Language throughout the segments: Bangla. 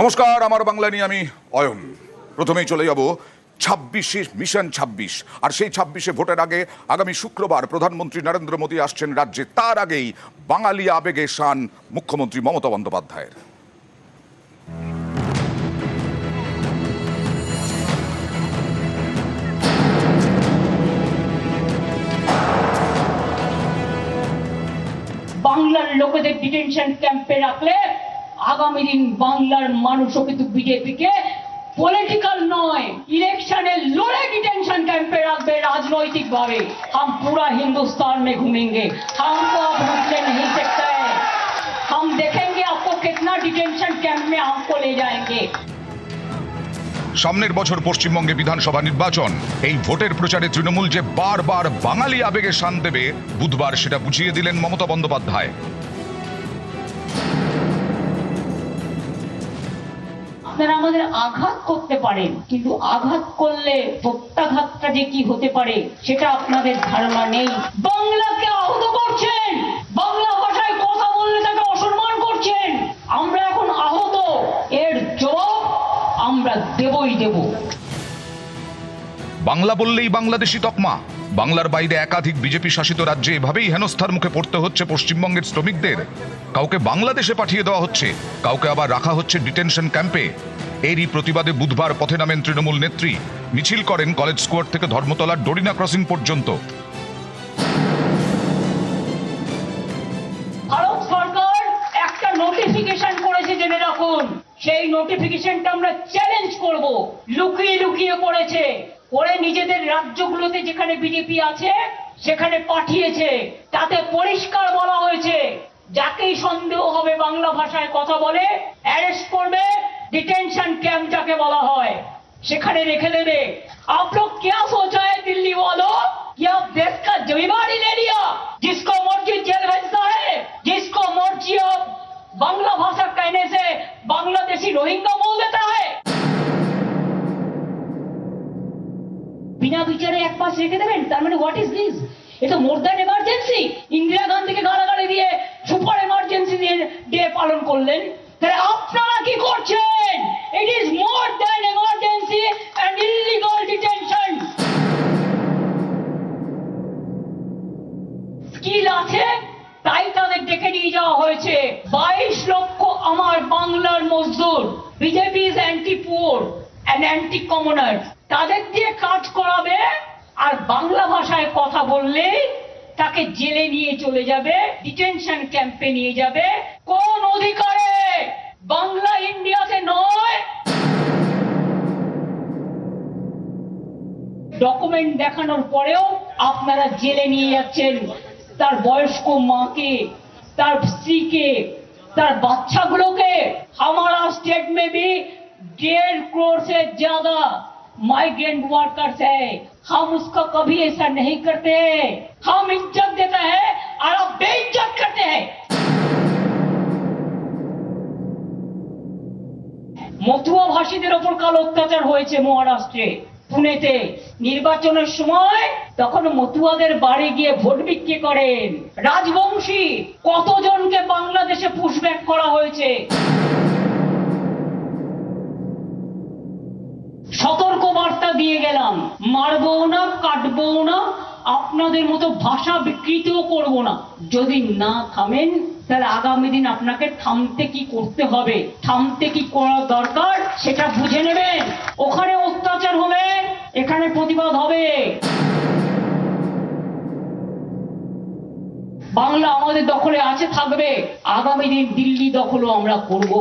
নমস্কার, আমার বাংলা নিয়ে আমি অয়ন। প্রথমেই চলে যাব ছাব্বিশে মিশন ছাব্বিশ। আর সেই ছাব্বিশে ভোটের আগে আগামী শুক্রবার প্রধানমন্ত্রী নরেন্দ্র মোদী আসছেন রাজ্যে। তার আগেই বাঙালি আবেগে শান মুখ্যমন্ত্রী মমতা বন্দ্যোপাধ্যায়ের। বাংলার লোকেদের ডিটেনশন ক্যাম্পে রাখলে আগামী দিন বাংলার মানুষও কিন্তু বিজেপিকে পলিটিক্যাল নয় ইলেকশনে লড়ে ডিটেনশন ক্যাম্পে রাখবে রাজনৈতিক ভাবে হাম পুরা হিন্দুস্তান মে ঘুমেঙ্গে। হামকো আপ রুকনে নেই সকতে। হাম দেখেঙ্গে আপকো কিতনা ডিটেনশন ক্যাম্প মে আপকো লে যায়েঙ্গে। সামনের বছর পশ্চিমবঙ্গে বিধানসভা নির্বাচন। এই ভোটের প্রচারে তৃণমূল যে বারবার বাঙালি আবেগে শান দেবে, বুধবার সেটা বুঝিয়ে দিলেন মমতা বন্দ্যোপাধ্যায়। আপনারা আমাদের আঘাত করতে পারেন, কিন্তু আঘাত করলে প্রত্যাঘাতটা যে কি হতে পারে, সেটা আপনাদের ধারণা নেই। বাংলাকে আহত করছেন! বাংলা ভাষায় কথা বললে তাকে অসম্মান করছেন! আমরা এখন আহত। এর জবাব আমরা দেবই দেব। বাংলা বললেই বাংলাদেশি তকমা। বাংলার বাইরে একাধিক বিজেপি শাসিত রাজ্যে এভাবেই হেনস্থার মুখে পড়তে হচ্ছে পশ্চিমবঙ্গের শ্রমিকদের। কাউকে বাংলাদেশে পাঠিয়ে দেওয়া হচ্ছে, কাউকে আবার রাখা হচ্ছে ডিটেনশন ক্যাম্পে। এরই প্রতিবাদে বুধবার পথে নামেন তৃণমূল নেত্রী। মিছিল করেন কলেজ স্কোয়ার থেকে ধর্মতলার ডরিনা ক্রসিং পর্যন্ত। নোটিফিকেশন করেছে জেনে রাখুন। সেই নোটিফিকেশনটা আমরা চ্যালেঞ্জ করব। লুকিয়ে লুকিয়ে করেছে। করে নিজেদের রাজ্যগুলোতে যেখানে বিজেপি আছে, সেখানে পাঠিয়েছে। তাতে পরিষ্কার বলা হয়েছে, যাকেই সন্দেহ হবে বাংলা ভাষায় কথা বলে অ্যারেস্ট করবে ডিটেনশন ক্যাম্প যাকে বলা হয় সেখানে রেখে দেবে आप लोग क्या सोचा है दिल्ली वालों कि आप देश का जिम्मेवारी ले लिया जिसको मर्जी जेल भेजता है जिसको मर्जी आप बांग्ला भाषा कहने से बांग्लादेशी रोहिंगा बोल देता है বিনা বিচারে এক পাশ রেখে দেবেন তার মানে হোয়াট ইজ দিস এ তো মোর দ্যান এমার্জেন্সি ইন্দিরা গান্ধীকে গালাগালি দিয়ে সুপার এমার্জেন্সি দিয়ে ডে পালন করলেন তাহলে আপনারা কি করছেন? It is more than emergency and illegal detention skill আছে, তাই তাদের ডেকে নিয়ে যাওয়া হয়েছে। বাইশ লক্ষ আমার বাংলার মজদুর। BJP is anti poor and anti commoner তাদের দিয়ে কাজ করাবে আর বাংলা ভাষায় কথা বললে তাকে জেলে নিয়ে চলে যাবে ডিটেনশন ক্যাম্পে নিয়ে যাবে কোন অধিকারে বাংলা ইন্ডিয়াতে নয় ডকুমেন্ট দেখানোর পরেও আপনারা জেলে নিয়ে যাচ্ছেন তার বয়স্ক মাকে তার স্ত্রীকে তার বাচ্চাগুলোকে हमारा स्टेट में भी डेढ़ करोड़ से ज्यादा माइग्रेंट वर्कर्स है हम उसका कभी ऐसा नहीं करते हम इज्जत देते हैं और आप बेइज्जत करते हैं মতুয়া ভাষীদের ওপর কাল অত্যাচার হয়েছে মহারাষ্ট্রে পুনেতে নির্বাচনের সময় তখন মতুয়াদের বাড়ি গিয়ে ভোট বিক্রি করেন রাজবংশী কতজনকে বাংলাদেশে পুশব্যাক করা হয়েছে বার্তা দিয়ে গেলাম। মারবো না, কাটবো না, আপনাদের মতো ভাষা বিকৃতও করব না। যদি না থামেন, তাহলে আগামী দিন আপনাকে থামতে কি করতে হবে, থামতে কি করা দরকার, সেটা বুঝে নেবেন। ওখানে অত্যাচার হবে এখানে প্রতিবাদ হবে। বাংলা আমাদের দখলে আছে, থাকবে। আগামী দিন দিল্লি দখলও আমরা করব।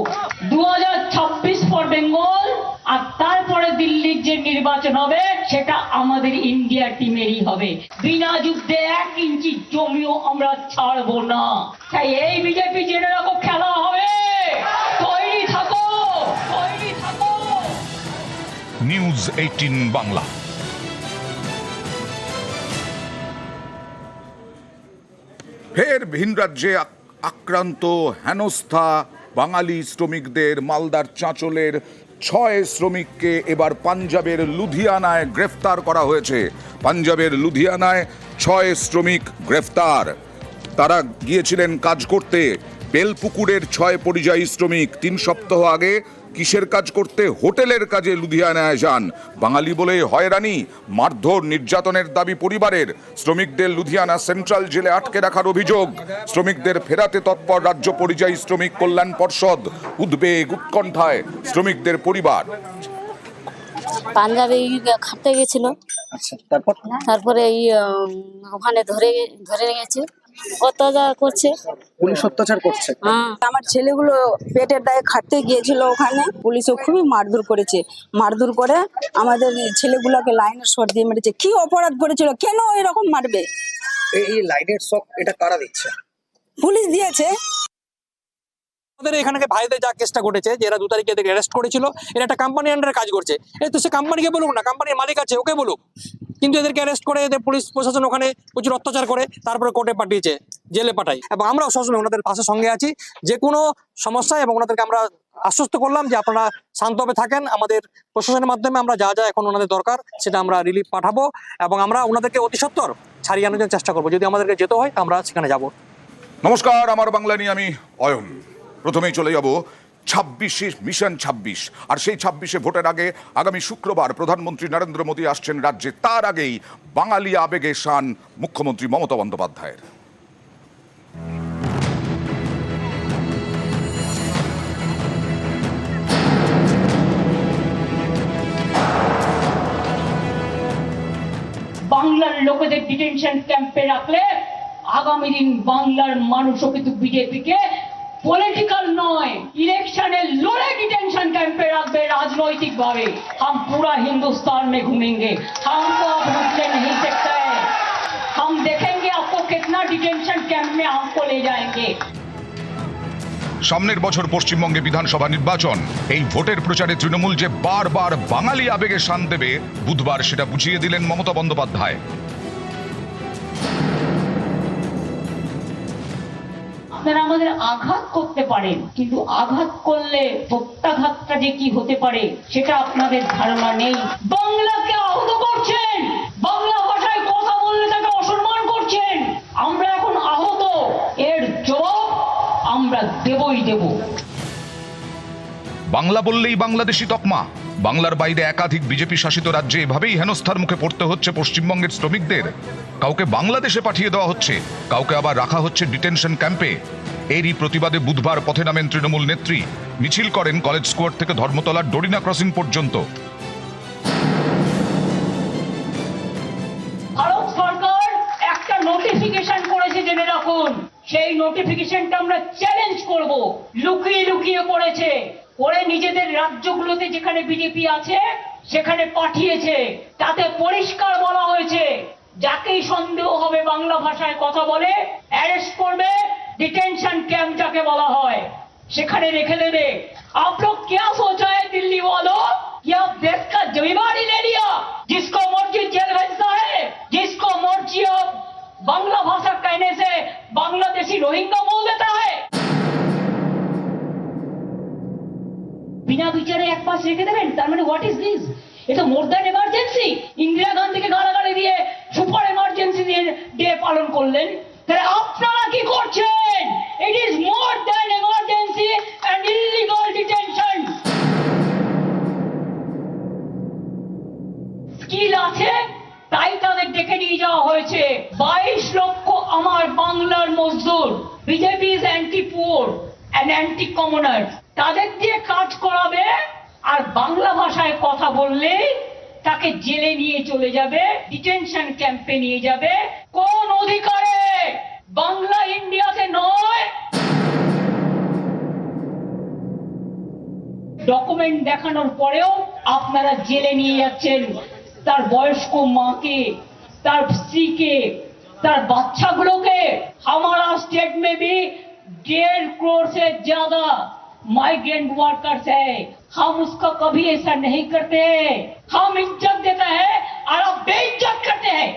দু হাজার ছাব্বিশ ফর বেঙ্গল আর তারপরে দিল্লির যে নির্বাচন হবে, সেটা আমাদের ইন্ডিয়া টিমেরই হবে। বিনা যুদ্ধে এক ইঞ্চি জমিও আমরা ছাড়বো না। তাই এই বিজেপি জেনে রাখো, খেলা হবে। তৈরি থাকো তৈরি থাকো। News Eighteen Bangla. ফের ভিন রাজ্যে আক্রান্ত হেনস্থা, বাঙালি শ্রমিকদের মালদার চাঁচলের ছয় শ্রমিককে এবার পাঞ্জাবের লুধিয়ানায় গ্রেফতার করা হয়েছে। পাঞ্জাবের লুধিয়ানায় ছয় শ্রমিক গ্রেফতার। তারা গিয়েছিলেন কাজ করতে। বেলপুকুরের ছয় পরিযায়ী শ্রমিক তিন সপ্তাহ আগে কিসের কাজ করতে হোটেলের কাজে লুধিয়ানায় যান? বাঙালি বলে হয়রানি মারধর নির্যাতনের দাবি পরিবারের। শ্রমিকদের লুধিয়ানা সেন্ট্রাল জেলে আটকে রাখার অভিযোগ। শ্রমিকদের ফেরাতে তৎপর রাজ্য পরিযায়ী শ্রমিক কল্যাণ পর্ষদ উদ্বেগ উৎকণ্ঠায় শ্রমিকদের পরিবার। পাঞ্জাবে খাটতে গেছিল। আচ্ছা তারপর? তারপরে এই ওখানে ধরে ধরে গেছে অত্যাচার করছে। পুলিশ অত্যাচার করছে? হ্যাঁ। আমার ছেলেগুলো পেটের দায়ে খাটতে গিয়েছিল ওখানে। পুলিশও খুবই মারধর করেছে। মারধর করে আমাদের ছেলেগুলোকে লাইনের শট দিয়ে মেরেছে। কি অপরাধ করেছিল? কেন এরকম মারবে? এই লাইনের শক এটা কারা দিচ্ছে? পুলিশ দিয়েছে। আমাদের এখানে ভাইদের যা কেসটা ঘটেছে, যে এরা দু তারিখে এদেরকে অ্যারেস্ট করেছিল, এরা একটা কোম্পানি আন্ডারে কাজ করছে। এই তো সে কোম্পানিকে বলুক না কোম্পানির মালিক আছে, ওকে বলুক। কিন্তু এদেরকে অ্যারেস্ট করে এদের পুলিশ, প্রশাসন ওখানে প্রচুর অত্যাচার করে, তারপরে কোর্টে পাঠিয়েছে, জেলে পাঠাই এবং আমরাও সবসময় ওনাদের পাশে সঙ্গে আছি। যে কোনো সমস্যা এবং ওনাদেরকে আমরা আশ্বস্ত করলাম যে আপনারা শান্তভাবে থাকেন, আমাদের প্রশাসনের মাধ্যমে আমরা যা যা এখন ওনাদের দরকার, সেটা আমরা রিলিফ পাঠাবো এবং আমরা ওনাদেরকে অতি সত্বর ছাড়িয়ে আনার জন্য চেষ্টা করব। যদি আমাদেরকে যেতে হয়, আমরা সেখানে যাব। নমস্কার, আমার বাংলা নিয়ে আমি অয়ন। প্রথমেই চলে যাব ছাব্বিশে মিশন ছাব্বিশ। আর সেই ছাব্বিশে ভোটের আগে আগামী শুক্রবার প্রধানমন্ত্রী নরেন্দ্র মোদী আসছেন রাজ্যে। তার আগেই বাঙালি আবেগে শান মুখ্যমন্ত্রী মমতা বন্দ্যোপাধ্যায়ের। বাংলার লোকেদের ডিটেনশন ক্যাম্পে রাখলে আগামী দিন বাংলার মানুষও কিন্তু বিজেপিকে পলিটিক্যাল নয় ইলেকশনে লড়ে डिटेंशन कैंपे রাখবে राजनैतिक भावे हम पूरा हिंदुस्तान में घूमेंगे हमको आप रुकने नहीं सकता है हम देखेंगे आपको कितना डिटेंशन कैंप में हमको ले जाएंगे সামনের বছর পশ্চিমবঙ্গে বিধানসভা নির্বাচন এই ভোটের প্রচারে তৃণমূল যে বারবার বাঙালি আবেগে শান দেবে বুধবার সেটা বুঝিয়ে দিলেন মমতা বন্দ্যোপাধ্যায় আপনারা আমাদের আঘাত করতে পারেন, কিন্তু আঘাত করলে প্রত্যাঘাতটা যে কি হতে পারে, সেটা আপনাদের ধারণা নেই। বাংলাকে আহত করছেন! বাংলা ভাষায় কথা বললে তাকে অসম্মান করছেন! আমরা এখন আহত। এর জবাব আমরা দেবই দেব। বাংলা বললেই বাংলাদেশি তকমা। বাংলার বাইরে একাধিক বিজেপি শাসিত রাজ্যে এভাবেই হেনস্থার মুখে পড়তে হচ্ছে পশ্চিমবঙ্গের শ্রমিকদের। কাউকে বাংলাদেশে পাঠিয়ে দেওয়া হচ্ছে, কাউকে আবার রাখা হচ্ছে ডিটেনশন ক্যাম্পে। এরই প্রতিবাদে বুধবার পথে নামেন তৃণমূল নেত্রী। মিছিল করেন কলেজ স্কোয়ার থেকে ধর্মতলার ডরিনা ক্রসিং পর্যন্ত। একটা সেই নোটিফিকেশনটা আমরা চ্যালেঞ্জ করব। লুকিয়ে লুকিয়ে করেছে। করে নিজেদের রাজ্যগুলোতে যেখানে বিজেপি আছে সেখানে পাঠিয়েছে তাতে পরিষ্কার বলা হয়েছে যাকেই সন্দেহ হবে বাংলা ভাষায় কথা বলে অ্যারেস্ট করবে ডিটেনশন ক্যাম্প যাকে বলা হয় সেখানে রেখে দেবে आप लोग क्या सोचा है दिल्ली वालों कि आप देश का जिम्मेवार ही ले लिया जिसको मर्जी जेल भेजता है जिसको मर्जी आप बांग्ला भाषा कहने से बांग्लादेशी रोहिंगा बोल देता है বিনা বিচারে এক পাশ রেখে দেবেন? তার মানে হোয়াট ইজ দিস এটা মোর দ্যান এমার্জেন্সি ইন্দিরা গান্ধীকে গালাগালি দিয়ে সুপার এমার্জেন্সি দিয়ে ডে পালন করলেন। তাহলে আপনারা কি করছেন? It is more than emergency and illegal detention skill আছে, তাই তাদের ডেকে নিয়ে যাওয়া হয়েছে। বাইশ লক্ষ আমার বাংলার মজদুর। BJP is anti poor and anti commoner তাদের দিয়ে কাজ করাবে আর বাংলা ভাষায় কথা বললে তাকে জেলে নিয়ে চলে যাবে ডিটেনশন ক্যাম্পে নিয়ে যাবে কোন অধিকারে বাংলা ইন্ডিয়াতে নয় ডকুমেন্ট দেখানোর পরেও আপনারা জেলে নিয়ে যাচ্ছেন তার বয়স্ক মাকে তার স্ত্রীকে তার বাচ্চাগুলোকে हमारा स्टेट में भी डेढ़ करोड़ से ज्यादा माइग्रेंट वर्कर्स है हम उसका कभी ऐसा नहीं करते हैं हम इज्जत देते हैं और आप बेइज्जत करते हैं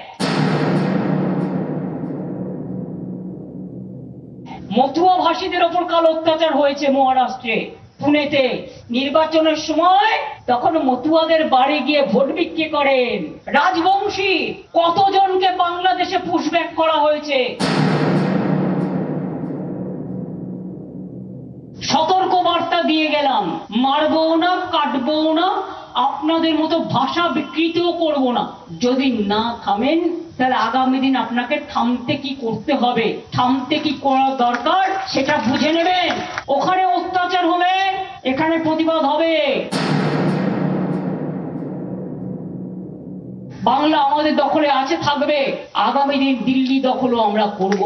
মতুয়া ভাষীদের ওপর কাল অত্যাচার হয়েছে মহারাষ্ট্রে পুনেতে নির্বাচনের সময় তখন মতুয়াদের বাড়ি গিয়ে ভোট বিক্রি করেন রাজবংশী কতজনকে বাংলাদেশে পুশব্যাক করা হয়েছে দিয়ে গেলাম। মারবো না কাটবো না, আপনাদের মতো ভাষা বিকৃতও করব না। যদি না থামেন, তাহলে আগামী দিন আপনাকে থামতে কি করতে হবে? থামতে কি করা দরকার, সেটা বুঝে নেবেন। ওখানে অত্যাচার হলে এখানে প্রতিবাদ হবে। বাংলা আমাদের দখলে আছে, থাকবে। আগামী দিন দিল্লি দখলও আমরা করব।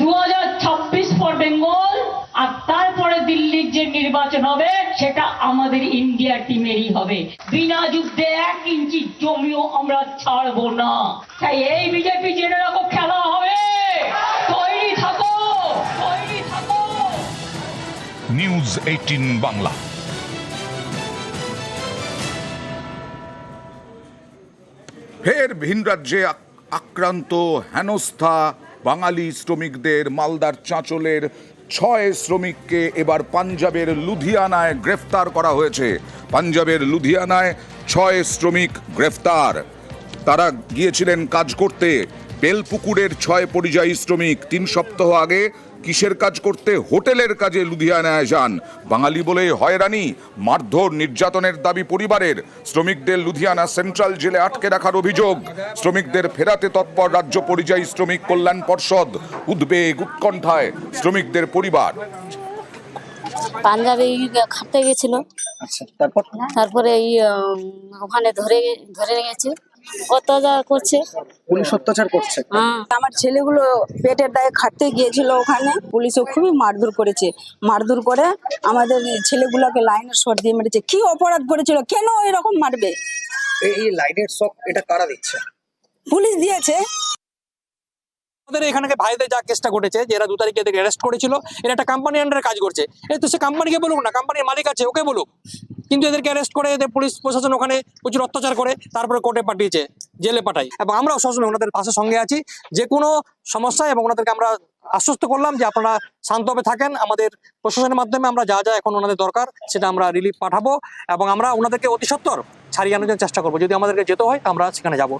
দু হাজার ছাব্বিশ পর বেঙ্গল আর তারপরে দিল্লির যে নির্বাচন হবে সেটা আমাদের ইন্ডিয়া টিমেরই হবে। বিনা যুদ্ধে এক ইঞ্চি জমিও আমরা ছাড়বো না। তাই এই বিজেপি জেনে রাখো খেলা হবে। তৈরি থাকো তৈরি থাকো। নিউজ এইটিন বাংলা ফের ভিন রাজ্যে আক্রান্ত হেনস্থা। বাঙালি শ্রমিকদের মালদার চাঁচলের ছয় শ্রমিককে এবার পাঞ্জাবের লুধিয়ানায় গ্রেফতার করা হয়েছে। পাঞ্জাবের লুধিয়ানায় ছয় শ্রমিক গ্রেফতার। তারা গিয়েছিলেন কাজ করতে। বেলপুকুরের ছয় পরিযায়ী শ্রমিক তিন সপ্তাহ আগে কিসের কাজ করতে হোটেলের কাজে লুধিয়ানায় যান? বাঙালি বলে হয়রানি মারধর নির্যাতনের দাবি পরিবারের। শ্রমিকদের লুধিয়ানা সেন্ট্রাল জেলে আটকে রাখার অভিযোগ। শ্রমিকদের ফেরাতে তৎপর রাজ্য পরিযায়ী শ্রমিক কল্যাণ পর্ষদ উদ্বেগ উৎকণ্ঠায় শ্রমিকদের পরিবার। পাঞ্জাবে এই খাটতে গেছিল। আচ্ছা তারপরে? এই ওখানে ধরে ধরে গেছে অত্যাচার করছে। পুলিশ অত্যাচার করছে? হ্যাঁ। আমার ছেলেগুলো পেটের দায়ে খাটতে গিয়েছিল ওখানে। পুলিশও খুবই মারধর করেছে। মারধর করে আমাদের ছেলেগুলোকে লাইনের শর্ট দিয়ে মেরেছে। কি অপরাধ করেছিল? কেন এরকম মারবে? এই- লাইনের শখ এটা কারা দিচ্ছে? পুলিশ দিয়েছে। আমাদের এখানে ভাইদের যা কেসটা ঘটেছে যে এরা দু তারিখে এদেরকে অ্যারেস্ট করেছিল এরা একটা কোম্পানি আন্ডারে কাজ করছে। এই তো সে কোম্পানিকে বলুক না কোম্পানির মালিক আছে ওকে বলুক। কিন্তু এদেরকে অ্যারেস্ট করে এদের পুলিশ প্রশাসন ওখানে প্রচুর অত্যাচার করে, তারপরে কোর্টে পাঠিয়েছে, জেলে পাঠাই এবং আমরাও সবসময় ওনাদের পাশে সঙ্গে আছি। যে কোনো সমস্যা এবং ওনাদেরকে আমরা আশ্বস্ত করলাম যে আপনারা শান্তভাবে থাকেন, আমাদের প্রশাসনের মাধ্যমে আমরা যা যা এখন ওনাদের দরকার সেটা আমরা রিলিফ পাঠাবো এবং আমরা ওনাদেরকে অতি সত্বর ছাড়িয়ে আনার জন্য চেষ্টা করব। যদি আমাদেরকে যেতে হয়, আমরা সেখানে যাব।